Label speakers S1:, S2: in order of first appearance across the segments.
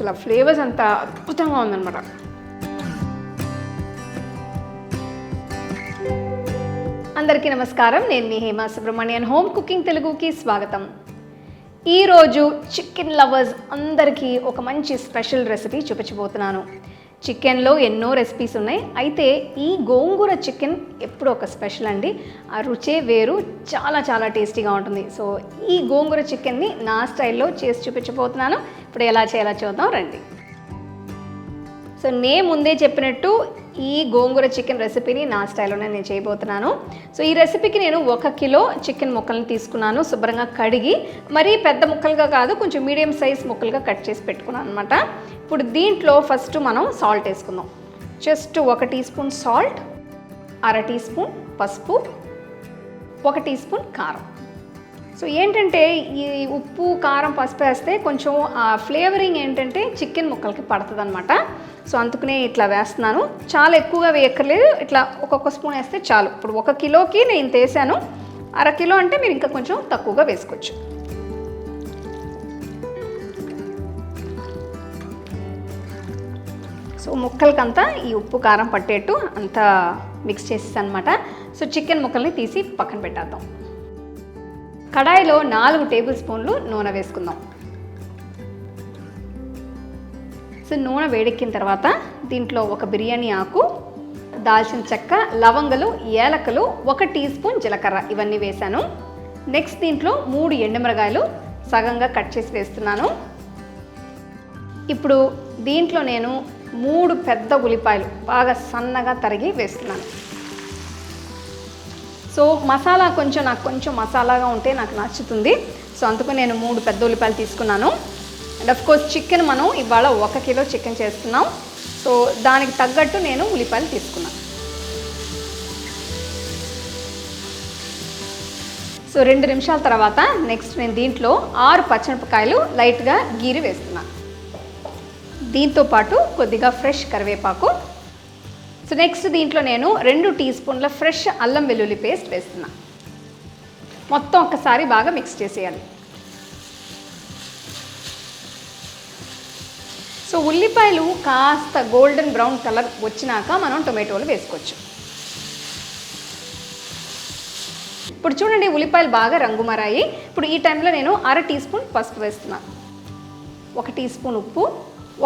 S1: అసలు ఫ్లేవర్స్ అంత అద్భుతంగా ఉందన్నమాట. అందరికీ నమస్కారం. నేను మీ హేమా సుబ్రహ్మణ్యన్ హోమ్ కుకింగ్ తెలుగుకి స్వాగతం. ఈరోజు చికెన్ లవర్స్ అందరికీ ఒక మంచి స్పెషల్ రెసిపీ చూపించబోతున్నాను. చికెన్లో ఎన్నో రెసిపీస్ ఉన్నాయి. అయితే ఈ గోంగూర చికెన్ ఎప్పుడు ఒక స్పెషల్ అండి. ఆ రుచే వేరు చాలా చాలా టేస్టీగా ఉంటుంది. సో ఈ గోంగూర చికెన్ని నా స్టైల్లో చేసి చూపించబోతున్నాను. ఇప్పుడు ఎలా చేయాలో చూద్దాం రండి. సో నేను ముందే చెప్పినట్టు ఈ గోంగూర చికెన్ రెసిపీని నా స్టైల్లోనే నేను చేయబోతున్నాను. సో ఈ రెసిపీకి నేను ఒక కిలో చికెన్ ముక్కలను తీసుకున్నాను శుభ్రంగా కడిగి మరీ పెద్ద ముక్కలుగా కాదు కొంచెం మీడియం సైజ్ ముక్కలుగా కట్ చేసి పెట్టుకున్నాను అనమాట ఇప్పుడు దీంట్లో ఫస్ట్ మనం సాల్ట్ వేసుకుందాం. జస్ట్ ఒక టీ స్పూన్ సాల్ట్ అర టీ స్పూన్ పసుపు ఒక టీ స్పూన్ కారం. సో ఏంటంటే ఈ ఉప్పు కారం పసుపు వేస్తే కొంచెం ఆ ఫ్లేవరింగ్ ఏంటంటే చికెన్ ముక్కలకి పడుతుంది అనమాట సో అందుకనే ఇట్లా వేస్తున్నాను. చాలా ఎక్కువగా వేయక్కర్లేదు. ఇట్లా ఒక్కొక్క స్పూన్ వేస్తే చాలు. ఇప్పుడు ఒక కిలోకి నేను ఇంత వేసాను అర కిలో అంటే మీరు ఇంకా కొంచెం తక్కువగా వేసుకోవచ్చు. సో ముక్కలకంతా ఈ ఉప్పు కారం పట్టేట్టు అంతా మిక్స్ చేసేసి అనమాట సో చికెన్ ముక్కల్ని తీసి పక్కన పెట్టేద్దాం. కడాయిలో నాలుగు టేబుల్ స్పూన్లు నూనె వేసుకుందాం. సో నూనె వేడెక్కిన తర్వాత దీంట్లో ఒక బిర్యానీ ఆకు దాల్చిన చెక్క లవంగలు ఏలకలు ఒక టీ స్పూన్ జీలకర్ర ఇవన్నీ వేశాను. నెక్స్ట్ దీంట్లో మూడు ఎండుమిరగాయలు సగంగా కట్ చేసి వేస్తున్నాను. ఇప్పుడు దీంట్లో నేను మూడు పెద్ద ఉల్లిపాయలు బాగా సన్నగా తరిగి వేస్తున్నాను. సో మసాలా కొంచెం నాకు కొంచెం మసాలాగా ఉంటే నాకు నచ్చుతుంది. సో అందుకు నేను మూడు పెద్ద ఉల్లిపాయలు తీసుకున్నాను. అండ్ అఫ్ కోర్స్ చికెన్ మనం ఇవాళ ఒక కిలో చికెన్ చేస్తున్నాం. సో దానికి తగ్గట్టు నేను ఉల్లిపాయలు తీసుకున్నాను. సో రెండు నిమిషాల తర్వాత నెక్స్ట్ నేను దీంట్లో ఆరు పచ్చిమిరపకాయలు లైట్గా గీరి వేస్తున్నాను. దీంతో పాటు కొద్దిగా ఫ్రెష్ కరివేపాకు సో నెక్స్ట్ దీంట్లో నేను రెండు టీ స్పూన్ల ఫ్రెష్ అల్లం వెల్లుల్లి పేస్ట్ వేస్తున్నా. మొత్తం ఒక్కసారి బాగా మిక్స్ చేసేయాలి. సో ఉల్లిపాయలు కాస్త గోల్డెన్ బ్రౌన్ కలర్ వచ్చినాక మనం టొమాటోలు వేసుకోవచ్చు. ఇప్పుడు చూడండి ఉల్లిపాయలు బాగా రంగు మారాయి ఇప్పుడు ఈ టైంలో నేను అర టీ స్పూన్ పసుపు వేస్తున్నాను ఒక టీ స్పూన్ ఉప్పు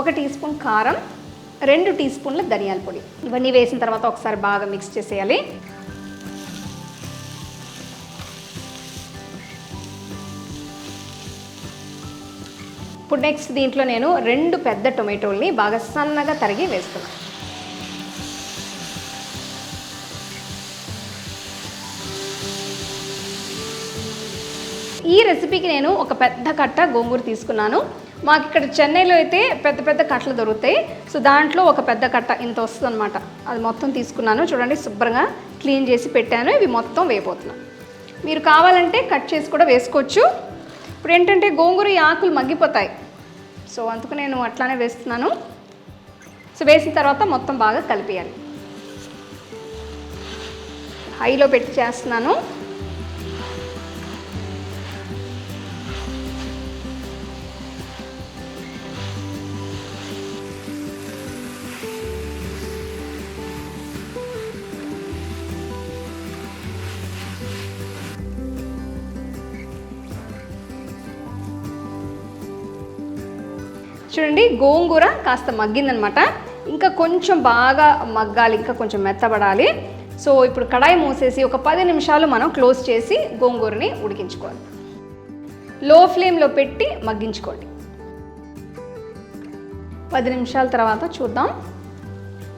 S1: ఒక టీ స్పూన్ కారం రెండు టీ స్పూన్ల ధనియాల పొడి. ఇవన్నీ వేసిన తర్వాత ఒకసారి బాగా మిక్స్ చేసేయాలి. ఇప్పుడు నెక్స్ట్ దీంట్లో నేను రెండు పెద్ద టొమాటోల్ని బాగా సన్నగా తరిగి వేస్తున్నాను ఈ రెసిపీకి నేను ఒక పెద్ద కట్ట గోంగూర తీసుకున్నాను. మాకు ఇక్కడ చెన్నైలో అయితే పెద్ద పెద్ద కట్టలు దొరుకుతాయి. సో దాంట్లో ఒక పెద్ద కట్ట ఇంత వస్తుంది అనమాట అది మొత్తం తీసుకున్నాను. చూడండి శుభ్రంగా క్లీన్ చేసి పెట్టాను. ఇవి మొత్తం వేయబోతున్నాను మీరు కావాలంటే కట్ చేసి కూడా వేసుకోవచ్చు. ఇప్పుడు ఏంటంటే గోంగూర ఈ ఆకులు మగ్గిపోతాయి. సో అందుకు నేను అట్లానే వేస్తున్నాను. సో వేసిన తర్వాత మొత్తం బాగా కలిపేయాలి. హైలో పెట్టి చేస్తున్నాను. చూడండి గోంగూర కాస్త మగ్గిందనమాట. ఇంకా కొంచెం బాగా మగ్గాలి ఇంకా కొంచెం మెత్తబడాలి. సో ఇప్పుడు కడాయి మూసేసి ఒక పది నిమిషాలు మనం క్లోజ్ చేసి గోంగూరని ఉడికించుకోవాలి. లో ఫ్లేమ్లో పెట్టి మగ్గించుకోండి. పది నిమిషాల తర్వాత చూద్దాం.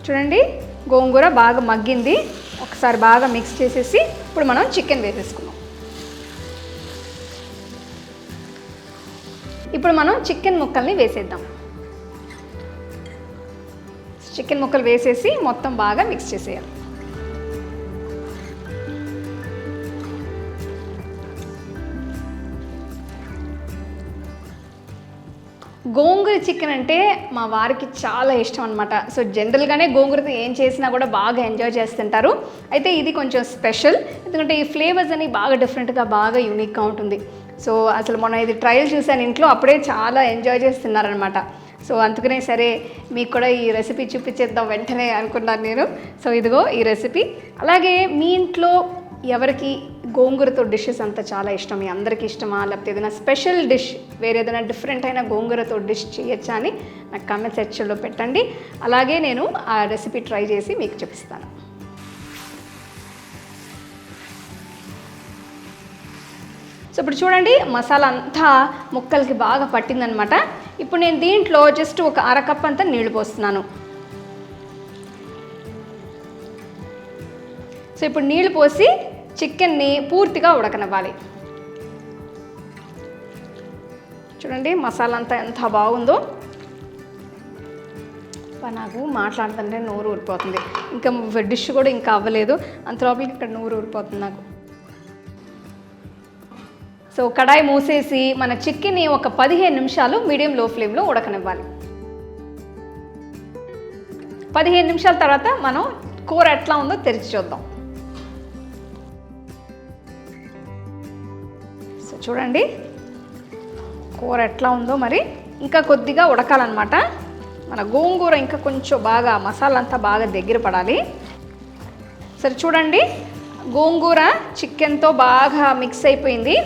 S1: చూడండి గోంగూర బాగా మగ్గింది. ఒకసారి బాగా మిక్స్ చేసేసి ఇప్పుడు మనం చికెన్ వేసేసుకుందాం. ఇప్పుడు మనం చికెన్ ముక్కల్ని వేసేద్దాం. చికెన్ ముక్కలు వేసేసి మొత్తం బాగా మిక్స్ చేసేయాలి. గోంగూర చికెన్ అంటే మా వారికి చాలా ఇష్టం అనమాట సో జనరల్గానే గోంగూరతో ఏం చేసినా కూడా బాగా ఎంజాయ్ చేస్తుంటారు. అయితే ఇది కొంచెం స్పెషల్ ఎందుకంటే ఈ ఫ్లేవర్స్ అని బాగా డిఫరెంట్గా బాగా యూనిక్గా ఉంటుంది. సో అసలు మొన్న ఇది ట్రయల్ చూశాను ఇంట్లో అప్పుడే చాలా ఎంజాయ్ చేస్తున్నారనమాట సో అందుకనే సరే మీకు కూడా ఈ రెసిపీ చూపించేద్దాం వెంటనే అనుకున్నాను నేను. సో ఇదిగో ఈ రెసిపీ అలాగే మీ ఇంట్లో ఎవరికి గోంగూరతో డిషెస్ అంతా చాలా ఇష్టం? మీ అందరికీ ఇష్టమా? లేకపోతే ఏదైనా స్పెషల్ డిష్ వేరే ఏదైనా డిఫరెంట్ అయిన గోంగూరతో డిష్ చేయొచ్చా అని నాకు కామెంట్ సెక్షన్లో పెట్టండి. అలాగే నేను ఆ రెసిపీ ట్రై చేసి మీకు చూపిస్తాను. సో ఇప్పుడు చూడండి మసాలా అంతా ముక్కలకి బాగా పట్టిందనమాట. ఇప్పుడు నేను దీంట్లో జస్ట్ ఒక అరకప్ అంతా నీళ్ళు పోస్తున్నాను. సో ఇప్పుడు నీళ్ళు పోసి చికెన్ని పూర్తిగా ఉడకనివ్వాలి. చూడండి మసాలా అంతా ఎంత బాగుందో. నాకు మాట్లాడుతుంటే నోరు ఊరిపోతుంది. ఇంకా డిష్ కూడా ఇంకా అవ్వలేదు. అంత లోపలికి ఇక్కడ నోరు ఊరిపోతుంది నాకు. సో కడాయి మూసేసి మన చికెన్ని ఒక పదిహేను నిమిషాలు మీడియం లో ఫ్లేమ్లో ఉడకనివ్వాలి. పదిహేను నిమిషాల తర్వాత మనం కూర ఎట్లా ఉందో తెరిచి చూద్దాం. సో చూడండి కూర ఎట్లా ఉందో మరి ఇంకా కొద్దిగా ఉడకాలన్నమాట. మన గోంగూర ఇంకా కొంచెం బాగా మసాలా అంతా బాగా దగ్గర పడాలి. సరే చూడండి గోంగూర చికెన్తో బాగా మిక్స్ అయిపోయింది.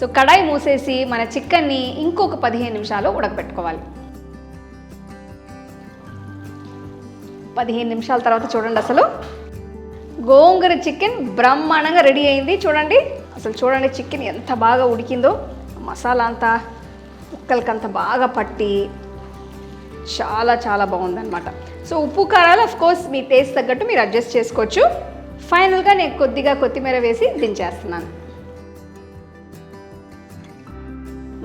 S1: సో కడాయి మూసేసి మన చికెన్ని ఇంకొక పదిహేను నిమిషాలు ఉడకబెట్టుకోవాలి. పదిహేను నిమిషాల తర్వాత చూడండి అసలు. గోంగూర చికెన్ బ్రహ్మాండంగా రెడీ అయింది. చూడండి అసలు చూడండి చికెన్ ఎంత బాగా ఉడికిందో. మసాలా అంతా ముక్కలకంత అంత బాగా పట్టి చాలా చాలా బాగుందన్నమాట. సో ఉప్పు కారాలు అఫ్ కోర్స్ మీ టేస్ట్ తగ్గట్టు మీరు అడ్జస్ట్ చేసుకోవచ్చు. ఫైనల్గా నేను కొద్దిగా కొత్తిమీర వేసి దించేస్తున్నాను.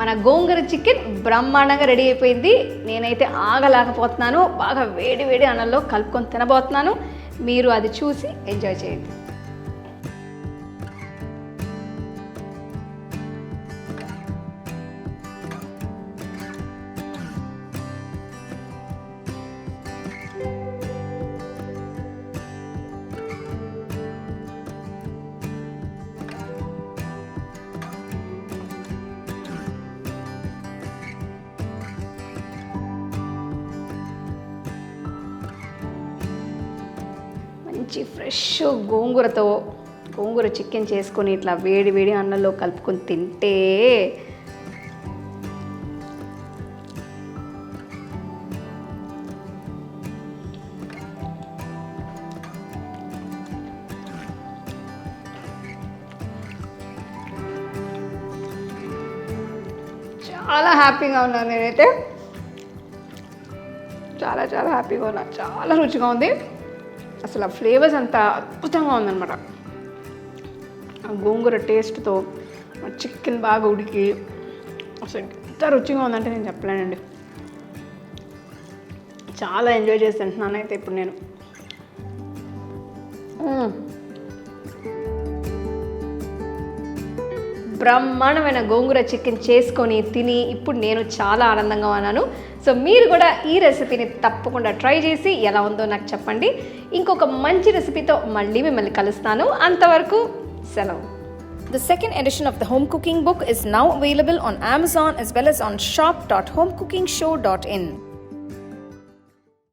S1: మన గోంగూర చికెన్ బ్రహ్మాండంగా రెడీ అయిపోయింది. నేనైతే ఆగలేకపోతున్నాను. బాగా వేడి వేడి అన్నంలో కలుపుకొని తినబోతున్నాను. మీరు అది చూసి ఎంజాయ్ చేయండి. మంచి ఫ్రెష్ గోంగూరతో గోంగూర చికెన్ చేసుకొని ఇట్లా వేడి వేడి అన్నంలో కలుపుకొని తింటే చాలా హ్యాపీగా ఉన్నాను నేనైతే. చాలా చాలా హ్యాపీగా ఉన్నా. చాలా రుచిగా ఉంది. అసలు ఆ ఫ్లేవర్స్ అంత అద్భుతంగా ఉందన్నమాట. ఆ గోంగూర టేస్ట్తో చికెన్ బాగా ఉడికి అసలు ఎంత రుచిగా ఉందంటే నేను చెప్పలేనండి. చాలా ఎంజాయ్ చేసి తింటున్నాను అయితే ఇప్పుడు నేను. బ్రహ్మాండమైన గోంగూర చికెన్ చేసుకొని తిని ఇప్పుడు నేను చాలా ఆనందంగా ఉన్నాను. సో మీరు కూడా ఈ రెసిపీని తప్పకుండా ట్రై చేసి ఎలా ఉందో నాకు చెప్పండి ఇంకొక మంచి రెసిపీతో మళ్ళీ మిమ్మల్ని కలుస్తాను అంతవరకు సెలవు
S2: The second edition of the home cooking book is now available on Amazon as well as on shop.homecookingshow.in.